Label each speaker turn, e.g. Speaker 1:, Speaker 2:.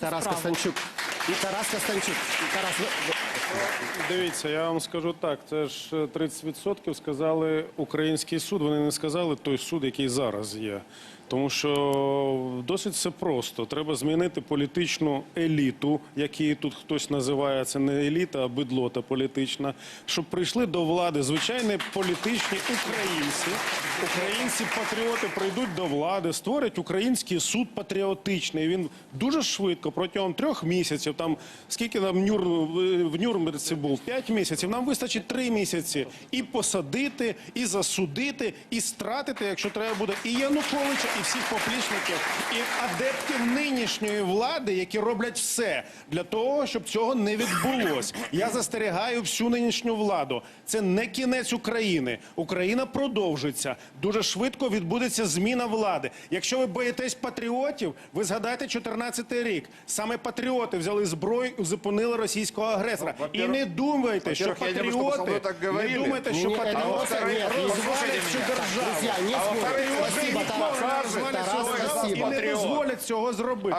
Speaker 1: Тарас. Костанчук. І Тарас Костанчук. І Тарас,
Speaker 2: Дивіться, я вам скажу так: це ж е, 30% сказали український суд. Вони не сказали той суд, який зараз є. Тому що досить все просто. Треба змінити політичну еліту, які тут хтось називає це не еліта, а бидлота політична, щоб прийшли до влади звичайні політичні українці. Українці-патріоти прийдуть до влади, створять український суд патріотичний. Він дуже швидко протягом трьох місяців. Там скільки там Нюр в Нюрнберзі був? П'ять місяців. Нам вистачить три місяці і посадити, і засудити, і стратити, якщо треба буде, і Януковича, і всіх поплічників, і адептів нинішньої влади, які роблять все для того, щоб цього не відбулось. Я застерігаю всю нинішню владу. Це не кінець України. Україна продовжиться. Дуже швидко відбудеться зміна влади. Якщо ви боїтесь патріотів, ви згадайте 14 рік. Саме патріоти взяли зброю і зупинили російського агресора. І не думайте, що
Speaker 3: думаю,
Speaker 2: патріоти
Speaker 3: так
Speaker 2: не думайте, що
Speaker 1: Не, не,
Speaker 2: патріоти розвалять
Speaker 1: Так,
Speaker 2: державу.
Speaker 1: друзья, не
Speaker 3: А
Speaker 2: і не дозволять цього зробити.